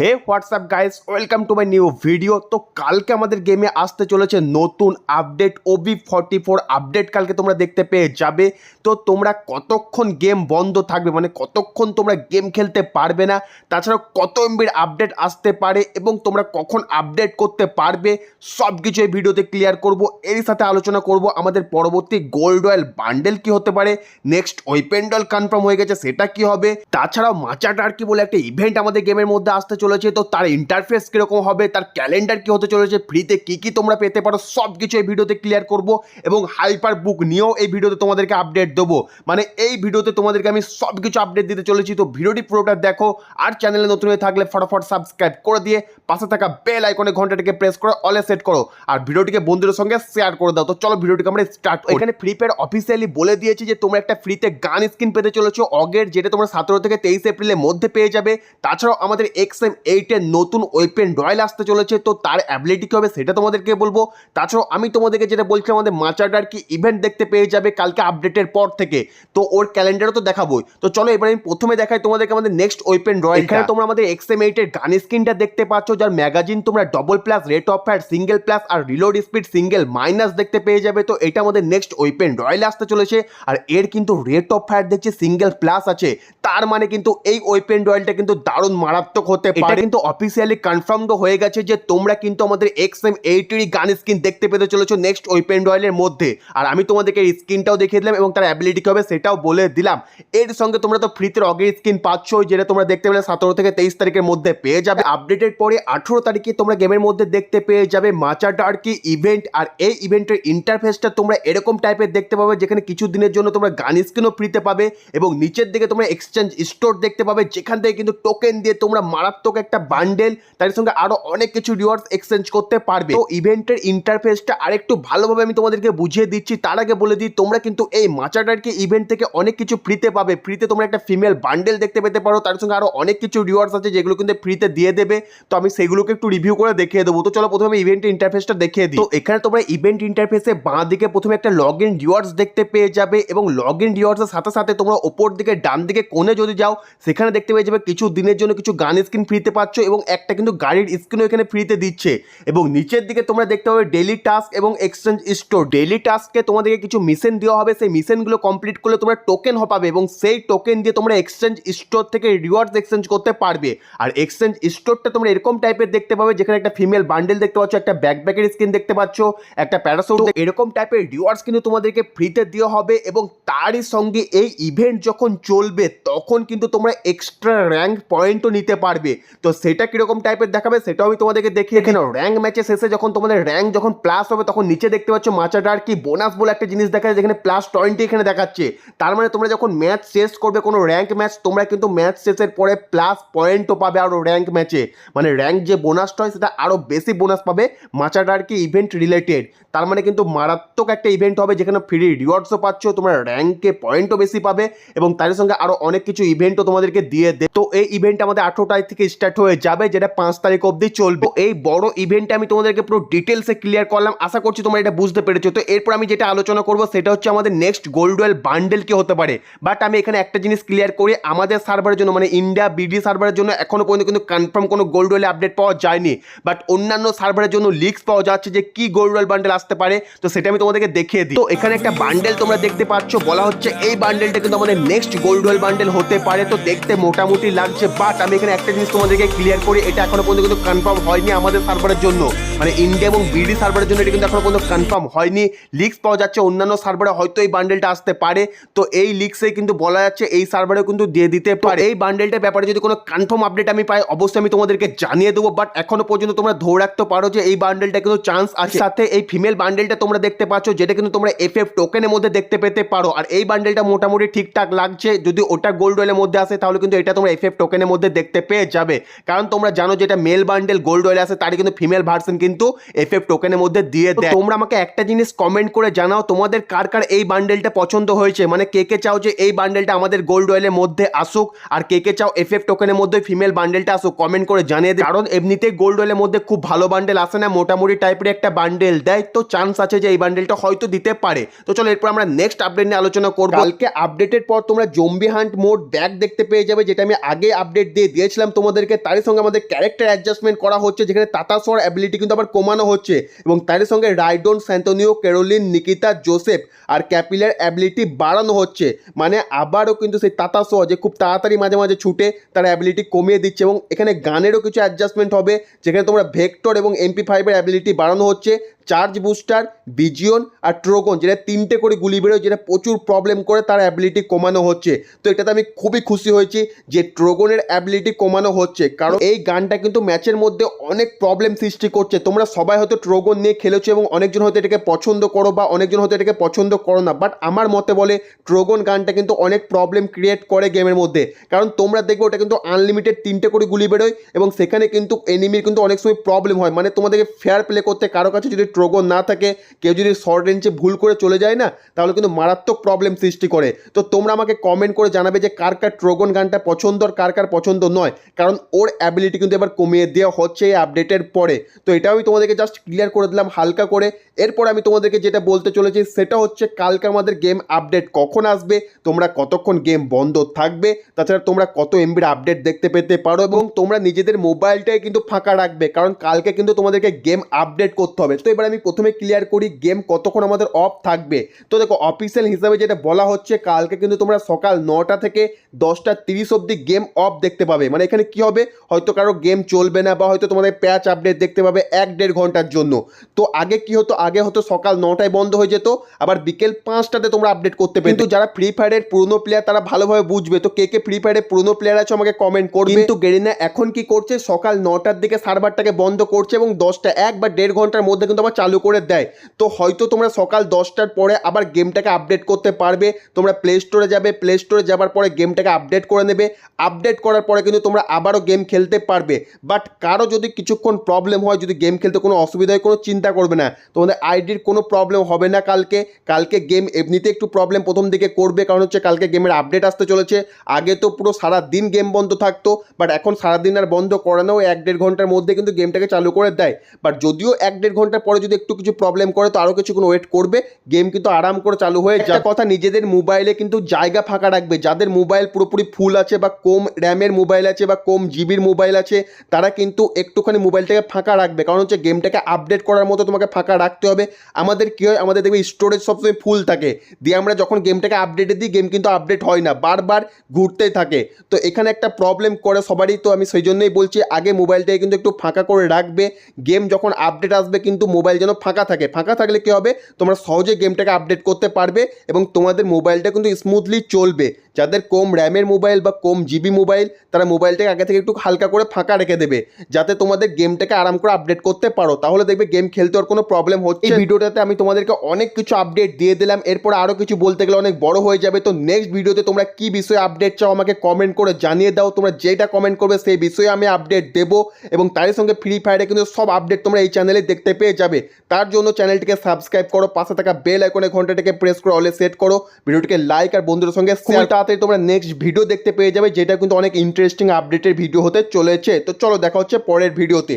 Hey what's up guys welcome to my new video তো কালকে আমাদের গেমে আসতে চলেছে নতুন update OB forty four update কালকে তোমরা দেখতে পেয়ে যাবে। তো তোমরা কতক্ষণ গেম বন্ধ থাকবে? মানে কতক্ষণ তোমরা গেম খেলতে পারবে না? তাছাড়াও কত এমবির আপডেট আসতে পারে এবং তোমরা কখন আপডেট করতে পারবে? সব কিছু এই ভিডিওতে ক্লিয়ার করব। এর সাথে আলোচনা করব আমাদের পরবর্তী গোল্ড অয়েল বান্ডেল কি হতে পারে? নেক্সট ওয়েপেন্ডল কনফার্ম হয়ে গেছে, সেটা কি হবে? তাছাড়াও মাচা টার্কি বলে একটা ইভেন্ট আমাদের গেমের মধ্যে আসতে চলেছে, তো তার ইন্টারফেস কীরকম হবে, তার ক্যালেন্ডার কি হতে চলেছে ফ্রিতে কি কি তোমরা পেতে পারো সব কিছু এই ভিডিওতে ক্লিয়ার করব এবং হাইপার বুক নিয়েও এই ভিডিওতে তোমাদেরকে আপডেট দেবো। মানে এই ভিডিওতে তোমাদেরকে আমি সব কিছু আপডেট দিতে চলেছি, তো ভিডিওটি পুরোটা দেখো আর চ্যানেলে নতুন হয়ে থাকলে ফটাফট সাবস্ক্রাইব করে দিয়ে পাশে থাকা বেল আইকনে ঘন্টাটিকে প্রেস করে অলে সেট করো আর ভিডিওটিকে বন্ধুদের সঙ্গে শেয়ার করে দাও। তো চলো ভিডিওটিকে আমরা স্টার্ট এখানে ফ্রি ফায়ার অফিসিয়ালি বলে দিয়েছি যে, তোমরা একটা ফ্রিতে গান স্কিন পেতে চলেছো, অগের যেটা তোমরা সতেরো থেকে তেইশ এপ্রিলের মধ্যে পেয়ে যাবে। তাছাড়াও আমাদের এক্স এম এইটের নতুন ওয়েপেন রয়্যাল আসতে চলেছে, তো তার অ্যাবিলিটি কী হবে সেটা তোমাদেরকে বলব। তাছাড়াও আমি তোমাদেরকে যেটা বলছিলাম আমাদের মাচাডার কি ইভেন্ট দেখতে পেয়ে যাবে কালকে আপডেটের পর থেকে। তো ওর ক্যালেন্ডারও তো দেখাবোই। তো চলো এবার আমি প্রথমে দেখাই তোমাদেরকে আমাদের নেক্সট ওয়েপেন রয়্যাল এখানে তোমরা আমাদের এক্স এম এইটের গান স্ক্রিনটা দেখতে পাচ্ছ, যার ম্যাগাজিন তোমরা double plus rate of fire single plus R reload speed single minus দেখতে পেয়ে যাবে। তো এটা আমাদের নেক্সট ওয়েপেন রয়্যাল আসতে চলেছে, আর এর কিন্তু রেট অফ ফায়ার দেখছি সিঙ্গেল প্লাস আছে। তার মানে কিন্তু এই ওয়েপেন রয়্যালটা কিন্তু দারুণ মারাত্মক হতে এটা কিন্তু অফিসিয়ালি কনফার্ম তো হয়ে গেছে যে তোমরা কিন্তু আমাদের এক্স এম এইটেরই গান স্কিন দেখতে পেতে চলেছো নেক্সট ওয়েপেন রয়্যালের মধ্যে। আর আমি তোমাদেরকে এই স্কিনটাও দেখিয়ে দিলাম এবং তার অ্যাবিলিটি কী হবে সেটাও বলে দিলাম। এর সঙ্গে তোমরা তো ফ্রিতে অগের স্কিন পাচ্ছ যেটা তোমরা দেখতে পেলে সতেরো থেকে তেইশ তারিখের মধ্যে পেয়ে যাবে। আপডেটের পরে আঠেরো তারিখে তোমরা গেমের মধ্যে দেখতে পেয়ে যাবে মাচা ডার্কি ইভেন্ট আর এই ইভেন্টের ইন্টারফেসটা তোমরা এরকম টাইপের দেখতে পাবে যেখানে কিছু দিনের জন্য তোমরা গান স্কিনও ফ্রিতে পাবে এবং নিচের দিকে তোমরা এক্সচেঞ্জ স্টোর দেখতে পাবে যেখান থেকে কিন্তু টোকেন দিয়ে তোমরা মারাত্মক একটা বান্ডেল তার সঙ্গে আরও অনেক কিছু রিওয়ার্ডস এক্সচেঞ্জ করতে পারবে। তো ইভেন্টের ইন্টারফেসটা আরেকটু ভালোভাবে আমি তোমাদেরকে বুঝিয়ে দিচ্ছি। তার আগে বলে দিই, তোমরা কিন্তু এই মাচাডারকে ইভেন্ট থেকে অনেক কিছু ফ্রিতে পাবে। ফ্রিতে তোমরা একটা ফিমেল বান্ডেল দেখতে পেতে পারো। তার সঙ্গে আরও অনেক কিছু রিওয়ার্ডস আছে, যেগুলো কিন্তু ফ্রিতে দিয়ে দেবে। তো আমি সেগুলোকে একটু রিভিউ করে দেখিয়ে দেবো। তো চলো প্রথমে ইভেন্টের ইন্টারফেসটা দেখিয়ে দিই। তো এখানে তোমরা ইভেন্ট ইন্টারফেসে বাঁ দিকে প্রথমে একটা লগ ইন রিওয়ার্ডস দেখতে পেয়ে যাবে এবং লগ ইন রিওয়ার্ডসের সাথে সাথে তোমরা ওপর দিকে ডান দিকে কোণে যদি যাও, সেখানে দেখতে পেয়ে যাবে কিছু দিনের জন্য কিছু গান স্ক্রিন ফ্রিতে পাচ্ছ এবং একটা কিন্তু গাড়ির স্ক্রিনও এখানে ফ্রিতে দিচ্ছে। এবং নিচের দিকে তোমরা দেখতে পাবে ডেলি টাস্ক এবং এক্সচেঞ্জ স্টোর ডেলি টাস্কে তোমাদেরকে কিছু মিশন দেওয়া হবে। সেই মিশনগুলো কমপ্লিট করলে তোমরা টোকেন পাবে এবং সেই টোকেন দিয়ে তোমরা এক্সচেঞ্জ স্টোর থেকে রিওয়ার্ডস এক্সচেঞ্জ করতে পারবে। আর এক্সচেঞ্জ স্টোরটা তোমরা এরকম টাইপের দেখতে পাবে, যেখানে একটা ফিমেল বান্ডেল দেখতে পাচ্ছ, একটা ব্যাকপ্যাকের স্ক্রিন দেখতে পাচ্ছ, একটা প্যারাসুট এরকম টাইপের রিওয়ার্ডস কিন্তু তোমাদেরকে ফ্রিতে দেওয়া হবে এবং তারই সঙ্গে এই ইভেন্ট যখন চলবে, তখন কিন্তু তোমরা এক্সট্রা র্যাঙ্ক পয়েন্টও নিতে পারবে। তো সেটা কীরকম টাইপের দেখাবে সেটাও আমি তোমাদেরকে দেখিয়ে এখানে র্যাঙ্ক ম্যাচে শেষে যখন তোমাদের র্যাঙ্ক যখন প্লাস হবে তখন নিচে দেখতে পাচ্ছ মাচাটার কি বোনাস বলে একটা জিনিস দেখা যায় যেখানে প্লাস টোয়েন্টি এখানে দেখাচ্ছে। তার মানে তোমরা যখন ম্যাচ শেষ করবে কোনো র্যাঙ্ক ম্যাচ তোমরা কিন্তু ম্যাচ শেষের পরে প্লাস পয়েন্টও পাবে আরও র্যাঙ্ক ম্যাচে মানে র্যাঙ্ক যে বোনাসটা হয় সেটা আরও বেশি বোনাস পাবে মাচাটার কি ইভেন্ট রিলেটেড তার মানে কিন্তু মারাত্মক একটা ইভেন্ট হবে যেখানে ফ্রি রিওয়ার্ডসও পাচ্ছ তোমরা র্যাঙ্কে পয়েন্টও বেশি পাবে এবং তার সঙ্গে আরও অনেক কিছু ইভেন্টও তোমাদেরকে দিয়ে দেবে। তো এই ইভেন্ট আমাদের আঠেরো তারিখ থেকে স্টার্ট হয়ে যাবে, যেটা পাঁচ তারিখ অবধি চলবে। এই বড় ইভেন্টে আমি তোমাদেরকে পুরো ডিটেলসে ক্লিয়ার করলাম। আশা করছি তোমরা এটা বুঝতে পেরেছ। তো এরপর আমি যেটা আলোচনা করব, সেটা হচ্ছে আমাদের নেক্সট গোল্ডওয়েল বান্ডেল কি হতে পারে। বাট আমি এখানে একটা জিনিস ক্লিয়ার করি, আমাদের সার্ভারের জন্য মানে ইন্ডিয়া বিডি সার্ভারের জন্য এখনও পর্যন্ত কিন্তু কনফার্ম কোনো গোল্ডওয়েল আপডেট পাওয়া যায়নি। বাট অন্যান্য সার্ভারের জন্য লিক্স পাওয়া যাচ্ছে যে কি গোল্ড গোল্ডওয়েল বান্ডেল আসতে পারে। তো সেটা আমি তোমাদেরকে দেখিয়ে দিই। তো এখানে একটা বান্ডেল তোমরা দেখতে পাচ্ছ, বলা হচ্ছে এই বান্ডেলটা কিন্তু আমাদের নেক্সট গোল্ডওয়েল বান্ডেল হতে পারে। তো দেখতে মোটামুটি লাগছে বাট আমি এখানে একটা জিনিস তোমাদেরকে ক্লিয়ার করি এটা এখনও পর্যন্ত কিন্তু কনফার্ম হয়নি আমাদের সার্ভারের জন্য। মানে ইন্ডিয়া এবং বিডি সার্ভারের জন্য এটা কিন্তু এখনও পর্যন্ত কনফার্ম হয়নি। লিক্স পাওয়া যাচ্ছে অন্যান্য সার্ভারে হয়তো এই বান্ডেলটা আসতে পারে। তো এই লিক্সে কিন্তু বলা যাচ্ছে এই সার্ভারে কিন্তু দিয়ে দিতে পারে। এই বান্ডেলটার ব্যাপারে যদি কোনো কনফার্ম আপডেট আমি পাই অবশ্যই আমি তোমাদেরকে জানিয়ে দেবো। বাট এখনও পর্যন্ত তোমরা ধরে রাখতে পারো যে এই বান্ডেলটা কিন্তু চান্স আছে। সাথে এই ফিমেল বান্ডেলটা তোমরা দেখতে পাচ্ছ যেটা কিন্তু তোমরা এফ এফ টোকেনের মধ্যে দেখতে পেতে পারো। আর এই বান্ডেলটা মোটামুটি ঠিকঠাক লাগছে। যদি ওটা গোল্ড ওয়েলের মধ্যে আসে তাহলে কিন্তু এটা তোমরা এফ এফ টোকেনের মধ্যে দেখতে পেয়ে যাবে। কারণ তোমরা জানো যেটা মেল বান্ডেল গোল্ড ওয়েল আছে তারই কিন্তু ফিমেল ভার্সন কিন্তু এফ এফ টোকেনের মধ্যে দিয়ে দেয়। তোমরা আমাকে একটা জিনিস কমেন্ট করে জানাও তোমাদের কার কার এই বান্ডেলটা পছন্দ হয়েছে? মানে কে কে চাও যে এই বান্ডেলটা আমাদের গোল্ড ওয়েলের মধ্যে আসুক আর কে কে চাও এফ এফ টোকেনের মধ্যে ফিমেল বান্ডেলটা আসুক কমেন্ট করে জানিয়ে দেয় কারণ এমনিতে গোল্ড ওয়েলের মধ্যে খুব ভালো বান্ডেল আসে না মোটামুটি টাইপের একটা বান্ডেল দেয় তো চান্স আছে যে এই বান্ডেলটা হয়তো দিতে পারে। তো চলো এরপর আমরা নেক্সট আপডেট নিয়ে আলোচনা করব। কালকে আপডেটের পর তোমরা জম্বি হান্ট মোড ব্যাগ দেখতে পেয়ে যাবে যেটা আমি আগে আপডেট দিয়ে দিয়েছিলাম তোমাদেরকে। আমাদেরকে তারই সঙ্গে আমাদের ক্যারেক্টার অ্যাডজাস্টমেন্ট করা হচ্ছে, যেখানে তাতাসর অ্যাবিলিটি কিন্তু আবার কমানো হচ্ছে। এবং তারই সঙ্গে রাইডন স্যান্তোনিও ক্যারোলিন নিকিতা জোসেফ আর ক্যাপিলার অ্যাবিলিটি বাড়ানো হচ্ছে। মানে আবারও কিন্তু সেই তাতাসর যে খুব তাড়াতাড়ি মাঝে মাঝে ছুটে তার অ্যাবিলিটি কমিয়ে দিচ্ছে এবং এখানে গানেরও কিছু অ্যাডজাস্টমেন্ট হবে, যেখানে তোমরা ভেক্টর এবং এমপি ফাইভের অ্যাবিলিটি বাড়ানো হচ্ছে। চার্জ বুস্টার বিজিয়ন আর ট্রোগন যেটা তিনটে করে গুলি বেরোয়, যেটা প্রচুর প্রবলেম করে, তার অ্যাবিলিটি কমানো হচ্ছে। তো এটাতে আমি খুবই খুশি হয়েছি যে ট্রোগনের অ্যাবিলিটি কমানো হচ্ছে, কারণ এই গানটা কিন্তু ম্যাচের মধ্যে অনেক প্রবলেম সৃষ্টি করছে। তোমরা সবাই হয়তো ট্রোগন নিয়ে খেলেছো এবং অনেকজন হয়তো এটাকে পছন্দ করো বা অনেকজন হয়তো এটাকে পছন্দ করো না বাট আমার মতে বলে ট্রোগন গানটা কিন্তু অনেক প্রবলেম ক্রিয়েট করে গেমের মধ্যে। কারণ তোমরা দেখবে ওটা কিন্তু আনলিমিটেড তিনটে করে গুলি বেরোয় এবং সেখানে কিন্তু এনিমির কিন্তু অনেক সময় প্রবলেম হয়। মানে তোমাদেরকে ফেয়ার প্লে করতে কারও কাছে যদি ট্রোগন না থাকে, কেউ যদি শর্ট রেঞ্জে ভুল করে চলে যায় না, তাহলে কিন্তু মারাত্মক প্রবলেম সৃষ্টি করে। তো তোমরা আমাকে কমেন্ট করে জানাবে যে কার কার ট্রোগন গানটা পছন্দ আর কার কার পছন্দ নয়, কারণ ওর অ্যাবিলিটি কিন্তু এবার কমিয়ে দেওয়া হচ্ছে এই আপডেটের পরে। তো এটাও আমি তোমাদেরকে জাস্ট ক্লিয়ার করে দিলাম হালকা করে। এরপর আমি তোমাদেরকে যেটা বলতে চলেছি, সেটা হচ্ছে কালকে আমাদের গেম আপডেট কখন আসবে, তোমরা কতক্ষণ গেম বন্ধ থাকবে, তাছাড়া তোমরা কত এমবির আপডেট দেখতে পেতে পারো এবং তোমরা নিজেদের মোবাইলটাই কিন্তু ফাঁকা রাখবে, কারণ কালকে কিন্তু তোমাদেরকে গেম আপডেট করতে হবে। তো এবার আমি প্রথমে ক্লিয়ার করি গেম কতক্ষণ আমাদের অফ থাকবে। তো দেখো অফিসিয়াল হিসাবে যেটা বলা হচ্ছে, কালকে কিন্তু তোমরা সকাল নটা থেকে দশটা তিরিশ অবধি গেম অফ দেখতে পাবে। মানে এখানে কি হবে? হয়তো কারও গেম চলবে না বা হয়তো তোমাদের প্যাচ আপডেট দেখতে পাবে এক দেড় ঘণ্টার জন্য। তো আগে কি হতো? আগে হতো সকাল নটায় বন্ধ হয়ে যেত আবার বিকেল পাঁচটাতে তোমরা আপডেট করতে পেতে। কিন্তু যারা ফ্রি ফায়ারের পুরনো প্লেয়ার তারা ভালোভাবে বুঝবে। তো কে কে ফ্রি ফায়ারের পুরনো প্লেয়ার আছে আমাকে কমেন্ট করবে। কিন্তু গেরিনা এখন কি করছে? সকাল নটার দিকে সার্ভারটাকে বন্ধ করছে এবং দশটা এক বা দেড় ঘণ্টার মধ্যে কিন্তু আবার চালু করে দেয়। তো হয়তো তোমরা সকাল দশটার পরে আবার গেমটাকে আপডেট করতে পারবে। তোমরা প্লে স্টোরে যাবে প্লে স্টোরে যাবার পরে গেমটাকে আপডেট করে নেবে। আপডেট করার পরে কিন্তু তোমরা আবারও গেম খেলতে পারবে। বাট কারও যদি কিছুক্ষণ প্রবলেম হয় যদি গেম খেলতে কোনো অসুবিধা হয় কোনো চিন্তা করবে না। তোমাদের আইডির কোনো প্রবলেম হবে না কালকে। কালকে গেম এমনিতে একটু প্রবলেম প্রথম দিকে করবে, কারণ হচ্ছে কালকে গেমের আপডেট আসতে চলেছে। আগে তো পুরো সারা দিন গেম বন্ধ থাকতো বাট এখন সারাদিন আর বন্ধ করানো এক দেড় ঘণ্টার মধ্যে কিন্তু গেমটাকে চালু করে দেয়। বাট যদিও এক দেড় ঘণ্টার পরে যদি একটু কিছু প্রবলেম করে, তো আরও কিছুক্ষণ ওয়েট করবে। গেম কিন্তু আরাম করে চালু হয়ে যায় কথা, নিজেদের মোবাইলে কিন্তু জায়গা ফাঁকা রাখবে। যাদের মোবাইল পুরোপুরি ফুল আছে বা কম র্যামের মোবাইল আছে বা কম জিবির মোবাইল আছে, তারা কিন্তু একটুখানি মোবাইলটাকে ফাঁকা রাখবে। কারণ হচ্ছে গেমটাকে আপডেট করার মতো তোমাকে ফাঁকা রাখতে হবে। আমাদের কী হয়, আমাদের দেখবে স্টোরেজ সবসময় ফুল থাকে। দিয়ে আমরা যখন গেমটাকে আপডেটে দিই গেম কিন্তু আপডেট হয় না, বারবার ঘুরতেই থাকে। তো এখানে একটা প্রবলেম করে সবারই, তো আমি সেই জন্যই বলছি, আগে মোবাইলটাকে কিন্তু একটু ফাঁকা করে রাখবে। গেম যখন আপডেট আসবে, কিন্তু মোবাইল যেন ফাঁকা থাকে। ফাঁকা থাকলে কী হবে? তোমরা সহজে গেমটাকে আপডেট করতে পারবে এবং তোমাদের মোবাইলটা কিন্তু স্মুথলি চলবে। যাদের কম র্যামের মোবাইল বা কম জিবি মোবাইল তারা মোবাইলটাকে আগে থেকে একটু হালকা করে ফাঁকা রেখে দেবে। যাতে তোমাদের গেমটাকে আরাম করে আপডেট করতে পারো। তাহলে দেখবে গেম খেলতে আর কোনো প্রবলেম হচ্ছে এই ভিডিওটাতে আমি তোমাদেরকে অনেক কিছু আপডেট দিয়ে দিলাম। এরপর আরও কিছু বলতে গেলে অনেক বড় হয়ে যাবে। তো নেক্সট ভিডিওতে তোমরা কি বিষয়ে আপডেট চাও আমাকে কমেন্ট করে জানিয়ে দাও। তোমরা যেটা কমেন্ট করবে সেই বিষয়ে আমি আপডেট দেবো এবং তারই সঙ্গে ফ্রি ফায়ারে কিন্তু সব আপডেট তোমরা এই চ্যানেলে দেখতে পেয়ে যাবে। তার জন্য চ্যানেলটিকে সাবস্ক্রাইব করো পাশে থাকা বেল আইকনে ঘন্টাটাকে প্রেস করে অলে সেট করো। ভিডিওটিকে লাইক আর বন্ধুদের সঙ্গে খুব তাড়াতাড়ি তোমরা নেক্সট ভিডিও দেখতে পেয়ে যাবে যেটা কিন্তু অনেক ইন্টারেস্টিং আপডেটের ভিডিও হতে চলেছে। তো চলো দেখা হচ্ছে পরের ভিডিওতে